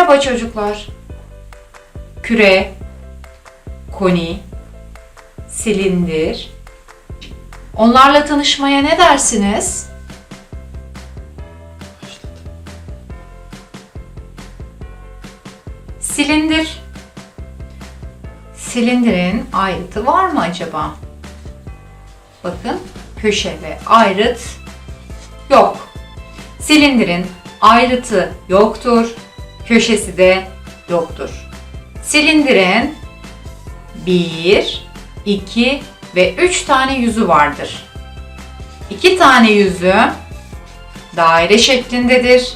Merhaba çocuklar. Küre, koni, silindir. Onlarla tanışmaya ne dersiniz? Silindir. Silindirin ayrıtı var mı acaba? Bakın köşe ve ayrıt yok. Silindirin ayrıtı yoktur. Köşesi de yoktur. Silindirin 1, 2 ve 3 tane yüzü vardır. 2 tane yüzü daire şeklindedir.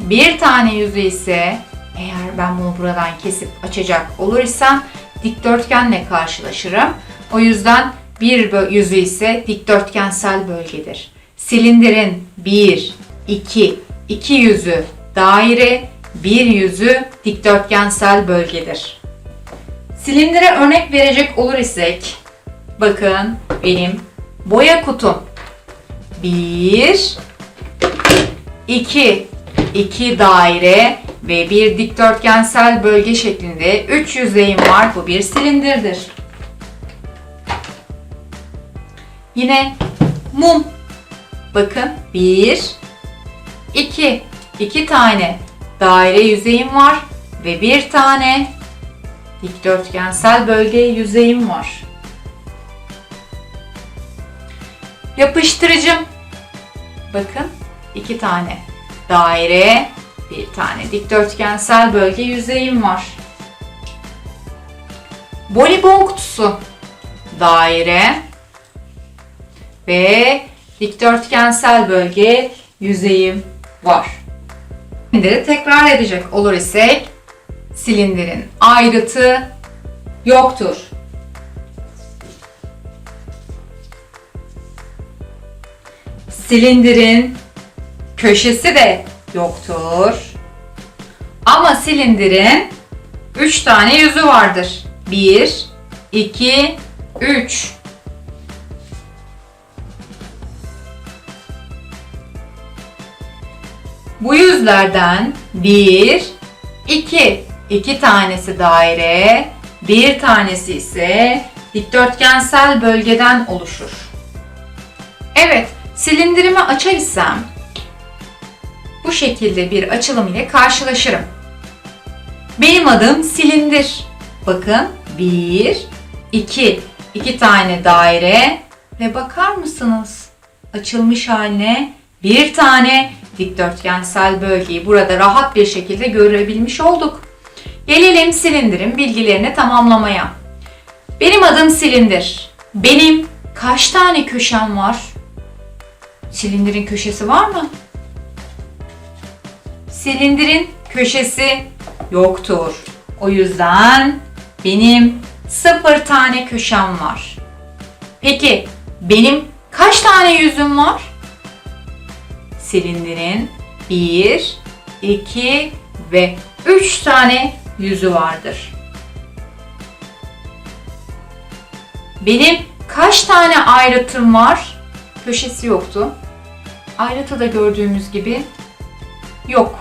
Bir tane yüzü ise eğer ben bunu buradan kesip açacak olursam dikdörtgenle karşılaşırım. O yüzden bir yüzü ise dikdörtgensel bölgedir. Silindirin 1, 2, 2 yüzü daire, bir yüzü dikdörtgensel bölgedir. Silindire örnek verecek olur isek, bakın benim boya kutum. 1, 2, 2 daire ve bir dikdörtgensel bölge şeklinde 3 yüzeyim var. Bu bir silindirdir. Yine mum. Bakın 1, 2, 2 tane daire yüzeyim var ve bir tane dikdörtgensel bölge yüzeyim var. Yapıştırıcım. Bakın iki tane daire, bir tane dikdörtgensel bölge yüzeyim var. Bolibon kutusu. Daire ve dikdörtgensel bölge yüzeyim var. Silindiri tekrar edecek olur isek silindirin ayrıtı yoktur. Silindirin köşesi de yoktur. Ama silindirin 3 tane yüzü vardır. 1, 2, 3. Bu yüzlerden 1, 2, 2 tanesi daire, bir tanesi ise dikdörtgensel bölgeden oluşur. Evet, silindirimi açar isem bu şekilde bir açılım ile karşılaşırım. Benim adım silindir. Bakın 1, 2, 2 tane daire ve bakar mısınız? Açılmış haline bir tane dikdörtgensel bölgeyi burada rahat bir şekilde görebilmiş olduk. Gelelim silindirin bilgilerini tamamlamaya. Benim adım silindir. Benim kaç tane köşem var? Silindirin köşesi var mı? Silindirin köşesi yoktur. O yüzden benim sıfır tane köşem var. Peki benim kaç tane yüzüm var? Silindirin 1, 2 ve 3 tane yüzü vardır. Benim kaç tane ayrıtım var? Köşesi yoktu. Ayrıtı da gördüğümüz gibi yok.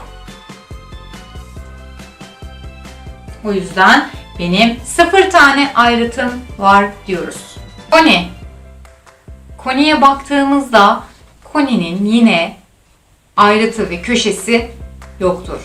O yüzden benim sıfır tane ayrıtım var diyoruz. Koni. Koniye baktığımızda koninin yine ayrıtı ve köşesi yoktur.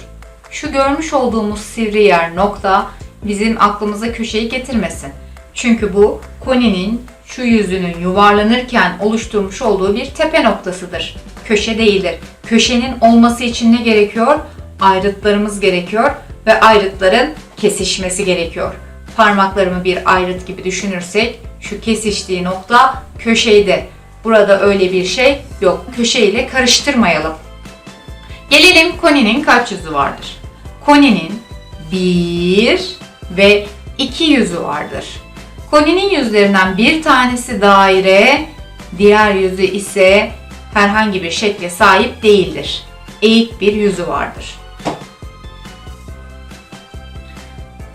Şu görmüş olduğumuz sivri yer nokta bizim aklımıza köşeyi getirmesin. Çünkü bu koninin şu yüzünün yuvarlanırken oluşturmuş olduğu bir tepe noktasıdır. Köşe değildir. Köşenin olması için ne gerekiyor? Ayrıtlarımız gerekiyor ve ayrıtların kesişmesi gerekiyor. Parmaklarımı bir ayrıt gibi düşünürsek şu kesiştiği nokta köşeydi. Burada öyle bir şey yok. Köşe ile karıştırmayalım. Gelelim koninin kaç yüzü vardır? Koninin bir ve iki yüzü vardır. Koninin yüzlerinden bir tanesi daire, diğer yüzü ise herhangi bir şekle sahip değildir. Eğik bir yüzü vardır.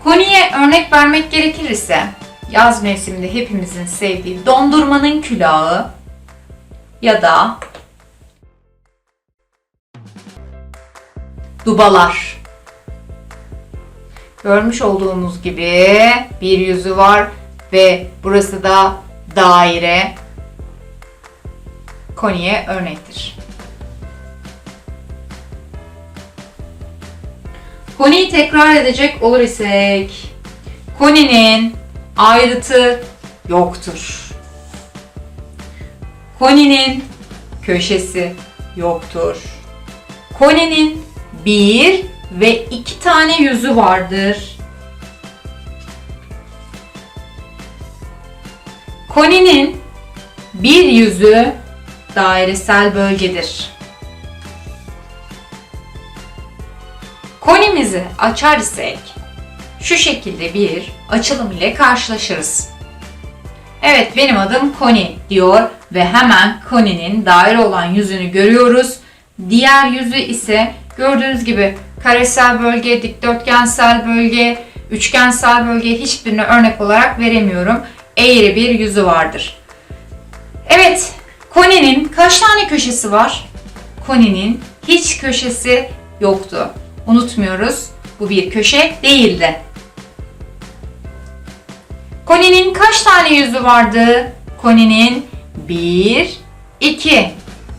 Koniye örnek vermek gerekir ise yaz mevsiminde hepimizin sevdiği dondurmanın külahı ya da dubalar. görmüş olduğumuz gibi bir yüzü var ve burası da daire. Koniye örnektir. Koniyi tekrar edecek olur isek, koninin ayrıtı yoktur. Koninin köşesi yoktur. Koninin bir ve iki tane yüzü vardır. Koninin bir yüzü dairesel bölgedir. Konimizi açar isek şu şekilde bir açılım ile karşılaşırız. Evet benim adım Koni diyor ve hemen Koni'nin daire olan yüzünü görüyoruz. Diğer yüzü ise gördüğünüz gibi karesel bölge, dikdörtgensel bölge, üçgensel bölge hiçbirini örnek olarak veremiyorum. Eğri bir yüzü vardır. Evet, Koni'nin kaç tane köşesi var? Koni'nin hiç köşesi yoktu. Unutmuyoruz. Bu bir köşe değildi. Koni'nin kaç tane yüzü vardı? Koni'nin 1, 2.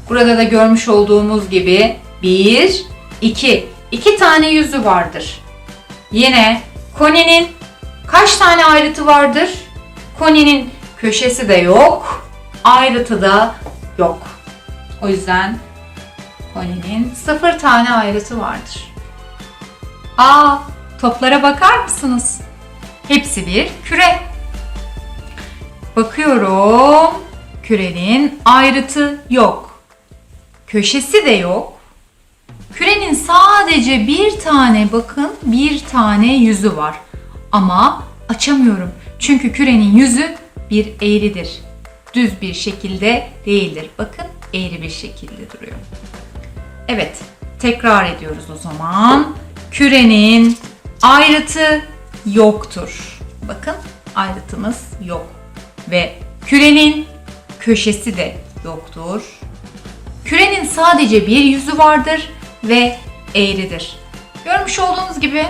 Burada da görmüş olduğumuz gibi 1, 2. 2 tane yüzü vardır. Yine Koni'nin kaç tane ayrıtı vardır? Koni'nin köşesi de yok, ayrıtı da yok. O yüzden Koni'nin 0 tane ayrıtı vardır. Aa, toplara bakar mısınız? Hepsi bir küre. Bakıyorum. Kürenin ayrıtı yok. Köşesi de yok. Kürenin sadece bir tane bakın bir tane yüzü var. Ama açamıyorum. Çünkü kürenin yüzü bir eğridir. Düz bir şekilde değildir. Bakın eğri bir şekilde duruyor. Evet, tekrar ediyoruz o zaman. Kürenin ayrıtı yoktur. Bakın ayrıtımız yok. Ve kürenin köşesi de yoktur. Kürenin sadece bir yüzü vardır ve eğridir. Görmüş olduğunuz gibi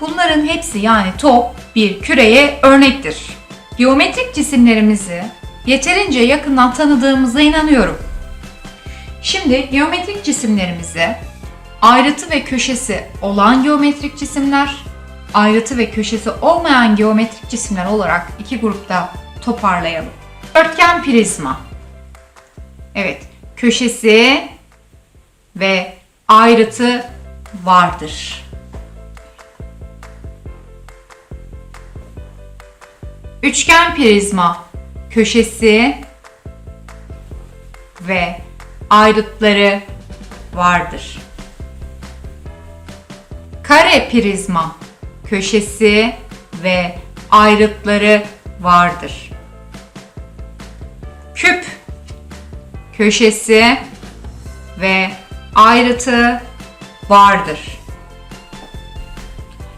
bunların hepsi yani top bir küreye örnektir. Geometrik cisimlerimizi yeterince yakından tanıdığımıza inanıyorum. Şimdi geometrik cisimlerimizi ayrıtı ve köşesi olan geometrik cisimler, ayrıtı ve köşesi olmayan geometrik cisimler olarak iki grupta toparlayalım. Dörtgen prizma. Evet, köşesi ve ayrıtı vardır. Üçgen prizma köşesi ve ayrıtları vardır. Kare prizma köşesi ve ayrıtları vardır. Küp köşesi ve ayrıtı vardır.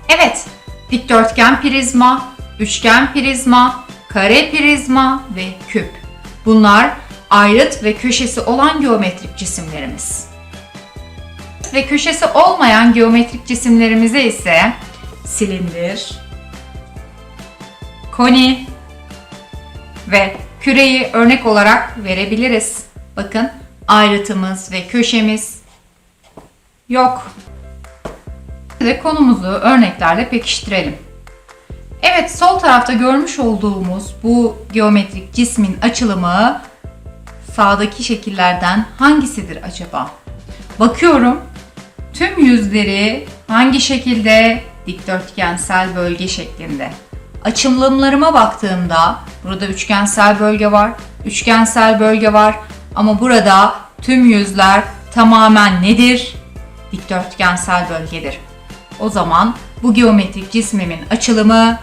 Evet, dikdörtgen prizma, üçgen prizma, kare prizma ve küp. Bunlar ayrıt ve köşesi olan geometrik cisimlerimiz. Ve köşesi olmayan geometrik cisimlerimize ise silindir, koni ve küreyi örnek olarak verebiliriz. Bakın ayrıtımız ve köşemiz yok. Ve konumuzu örneklerle pekiştirelim. Evet sol tarafta görmüş olduğumuz bu geometrik cismin açılımı sağdaki şekillerden hangisidir acaba? Bakıyorum tüm yüzleri hangi şekilde? Dikdörtgensel bölge şeklinde. Açılımlarıma baktığımda burada üçgensel bölge var, üçgensel bölge var ama burada tüm yüzler tamamen nedir? Dikdörtgensel bölgedir. O zaman bu geometrik cismimin açılımı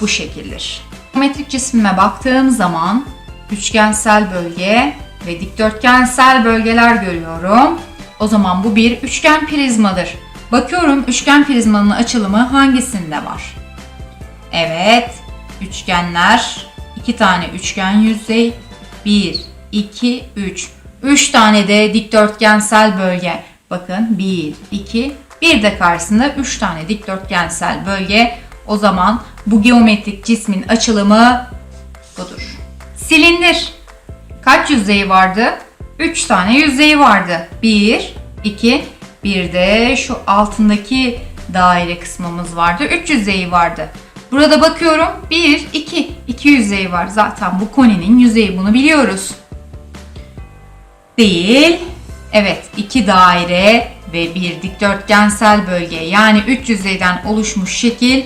bu şekildir. Geometrik cismime baktığım zaman üçgensel bölge ve dikdörtgensel bölgeler görüyorum. O zaman bu bir üçgen prizmadır. Bakıyorum üçgen prizmanın açılımı hangisinde var? Evet, üçgenler, iki tane üçgen yüzey, 1, 2, 3. 3 tane de dikdörtgensel bölge. Bakın 1, 2, Bir de karşısında 3 tane dikdörtgensel bölge. O zaman bu geometrik cismin açılımı budur. Silindir. Kaç yüzeyi vardı? 3 tane yüzeyi vardı. 1, 2, bir de şu altındaki daire kısmımız vardı. 3 yüzeyi vardı. Burada bakıyorum 1, 2, 2 yüzeyi var. Zaten bu koninin yüzeyi bunu biliyoruz. Değil. Evet, iki daire ve bir dikdörtgensel bölge yani 3 yüzeyden oluşmuş şekil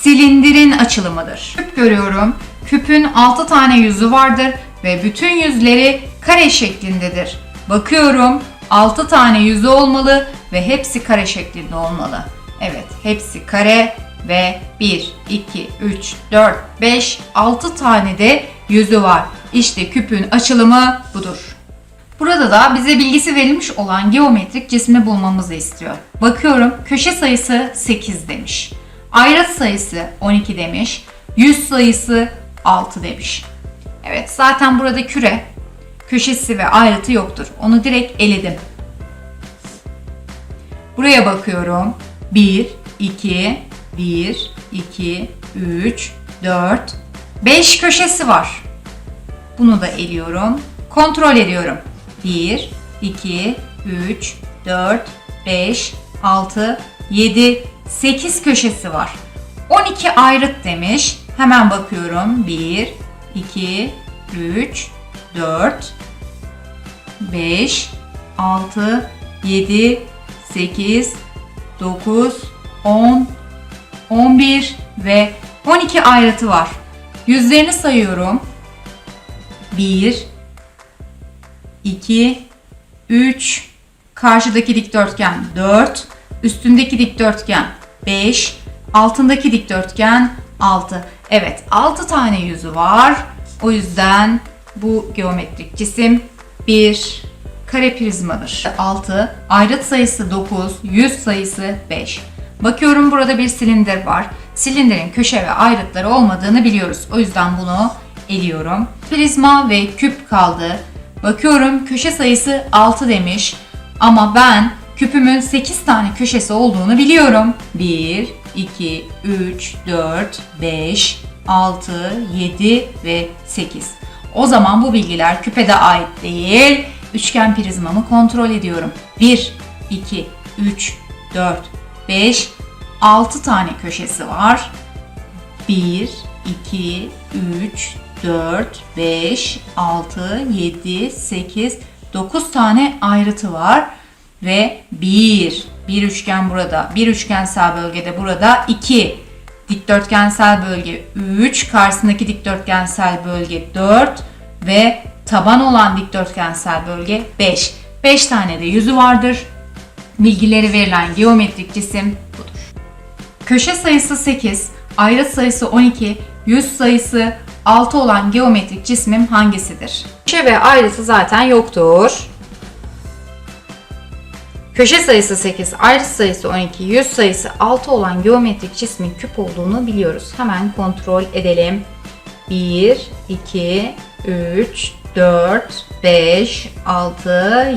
silindirin açılımıdır. Küp görüyorum. Küpün 6 tane yüzü vardır ve bütün yüzleri kare şeklindedir. Bakıyorum 6 tane yüzü olmalı ve hepsi kare şeklinde olmalı. Evet, hepsi kare ve 1, 2, 3, 4, 5, 6 tane de yüzü var. İşte küpün açılımı budur. Burada da bize bilgisi verilmiş olan geometrik cismi bulmamızı istiyor. Bakıyorum köşe sayısı 8 demiş. Ayrıt sayısı 12 demiş. Yüz sayısı 6 demiş. Evet zaten burada küre köşesi ve ayrıtı yoktur. Onu direkt eledim. Buraya bakıyorum. 1, 2, 1, 2, 3, 4, 5 köşesi var. Bunu da eliyorum. Kontrol ediyorum. 1, 2, 3, 4, 5, 6, 7, 8 köşesi var. 12 ayrıt demiş. Hemen bakıyorum. 1, 2, 3, 4, 5, 6, 7, 8, 9, 10, 11 ve 12 ayrıtı var. Yüzlerini sayıyorum. 1, 2, 3, karşıdaki dikdörtgen 4, üstündeki dikdörtgen 5, altındaki dikdörtgen 6. Evet 6 tane yüzü var. O yüzden bu geometrik cisim bir kare prizmadır. 6, ayrıt sayısı 9, yüz sayısı 5. Bakıyorum burada bir silindir var. Silindirin köşe ve ayrıtları olmadığını biliyoruz. O yüzden bunu eliyorum. Prizma ve küp kaldı. Bakıyorum köşe sayısı 6 demiş. Ama ben küpümün 8 tane köşesi olduğunu biliyorum. 1, 2, 3, 4, 5, 6, 7 ve 8. O zaman bu bilgiler küpede ait değil. Üçgen prizmamı kontrol ediyorum. 1, 2, 3, 4, 5, 6 tane köşesi var. 1, 2, 3, 4, 5, 6, 7, 8, 9 tane ayrıtı var. Ve 1, bir üçgen burada, bir üçgensel bölgede burada 2, dikdörtgensel bölge 3, karşısındaki dikdörtgensel bölge 4 ve taban olan dikdörtgensel bölge 5. 5 tane de yüzü vardır. Bilgileri verilen geometrik cisim budur. Köşe sayısı 8, ayrıt sayısı 12, yüz sayısı 6 olan geometrik cismim hangisidir? Köşe ve ayrıtı zaten yoktur. Köşe sayısı 8, ayrıt sayısı 12, yüz sayısı 6 olan geometrik cismin küp olduğunu biliyoruz. Hemen kontrol edelim. 1, 2, 3, 4, 5, 6,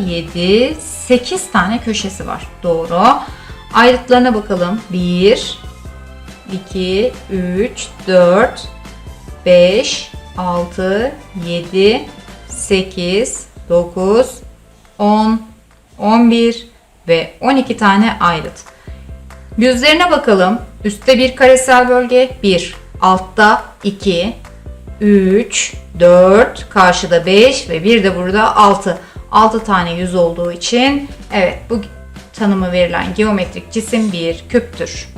7, 8 tane köşesi var. Doğru. Ayrıtlarına bakalım. 1, 2, 3, 4, 5, 6, 7, 8, 9, 10, 11 ve 12 tane ayrıt. Yüzlerine bakalım. Üstte bir karesel bölge 1, altta 2, 3, 4, karşıda 5 ve bir de burada 6. 6 tane yüz olduğu için evet bu tanımı verilen geometrik cisim bir küptür.